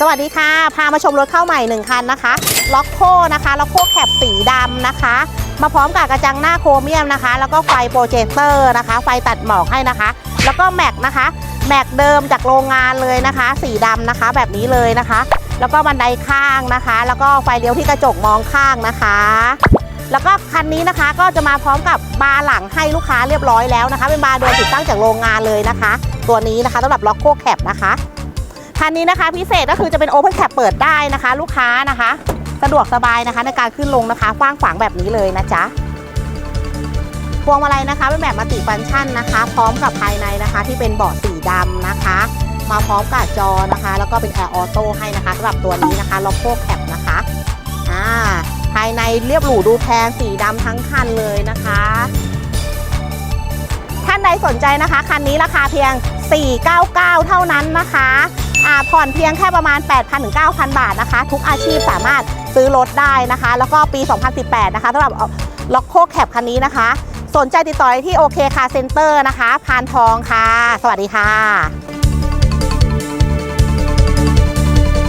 สวัสดีค่ะ พามาชมรถเข้าใหม่1คันนะคะล็อกโคนะคะล็อกโคแคปสีดำนะคะ มาพร้อมกับกระจังหน้าโครเมียมนะคะ แล้วก็ไฟโปรเจคเตอร์นะคะ ไฟตัดหมอกให้นะคะ แล้วก็แม็กนะคะแม็กเดิมจากโรงงานเลยนะคะ สีดำนะคะ แบบนี้เลยนะคะ แล้วก็บันไดข้างนะคะ แล้วก็ไฟเลี้ยวที่กระจกมองข้างนะคะ แล้วก็คันนี้นะคะก็จะมาพร้อมกับบาร์หลังให้ลูกค้าเรียบร้อยแล้วนะคะ เป็นบาร์เดิมติดตั้งจากโรงงานเลยนะคะ ตัวนี้นะคะสำหรับล็อกโคแคปนะคะ คันนี้นะคะพิเศษก็คือจะเป็นโอเพนแคปเปิดได้นะคะ ลูกค้านะคะ สะดวกสบายนะคะในการขึ้นลงนะคะกว้างขวางแบบนี้เลยนะจ๊ะพวงมาลัยนะคะเป็นแบบมัลติฟังก์ชันนะคะ พร้อมกับภายในนะคะที่เป็นเบาะสีดำนะคะ มาพร้อมกับจอนะคะ แล้วก็เป็นแอร์ออโต้ให้นะคะสำหรับตัวนี้นะคะล็อกโคแคปนะคะอ่าภายในเรียบหรูดูแพงสีดำทั้งคันเลยนะคะท่านใดสนใจนะคะ คันนี้ราคาเพียง 499 เท่านั้นนะคะ ผ่อนเพียงแค่ประมาณ 8,000ถึง9,000 บาทนะคะ ทุกอาชีพสามารถซื้อรถได้นะคะ แล้วก็ปี 2018 นะคะสำหรับล็อกโคแคปคันนี้นะคะ สนใจติดต่อที่โอเคคาเซ็นเตอร์นะคะ พานทองค่ะ สวัสดีค่ะ